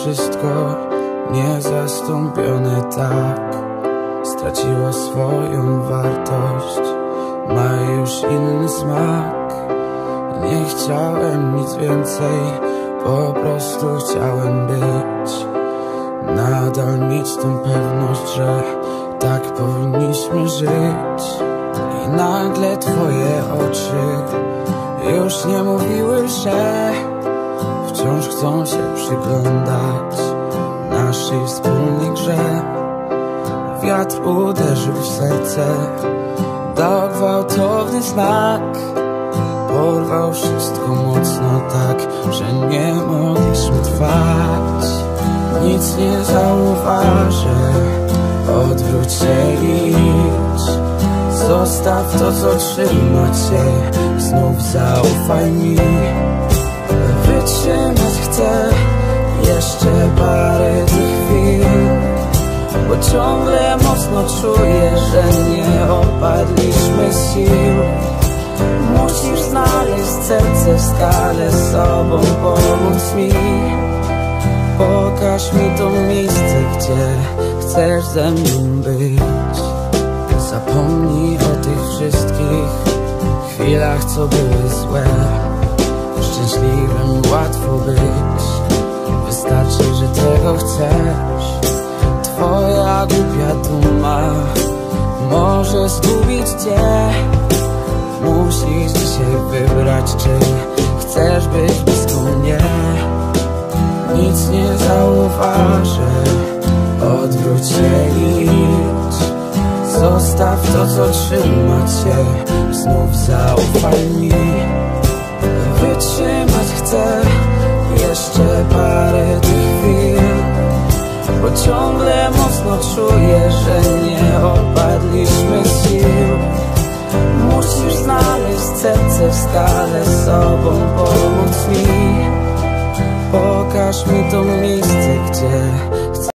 wszystko niezastąpione tak. Straciło swoją wartość Ma już inny smak. Nie chciałem nic więcej Po prostu chciałem być. Nadal mieć tą pewność, że tak powinniśmy żyć. I nagle twoje oczy Już nie mówiły, że Wciąż chcą się przyglądać Naszej wspólnej grze. Wiatr uderzył w serce Dał gwałtowny znak. Porwał wszystko mocno tak Że nie mogliśmy trwać. Nic nie zauważę Odwróć się i idź. Zostaw to co trzyma cię Znów zaufaj mi Bo ciągle mocno czuję, że nie opadliśmy sił. Musisz znaleźć serce w skale sobą pomóc mi. Pokaż mi to miejsce, gdzie chcesz ze mną być. Zapomnij o tych wszystkich chwilach, co były złe. Szczęśliwym łatwo być. Wystarczy, że tego chcesz Może zgubić cię. Musisz dzisiaj wybrać, czy chcesz być blisko mnie. Nic nie zauważę Odwróć się i idź. Zostaw to, co trzyma cię. Znów zaufaj mi. Wytrzymać chcę Jeszcze parę tych chwil Bo ciągle mocno czuję, serce w skale sobą pomóc mi. Pokaż mi to miejsce, gdzie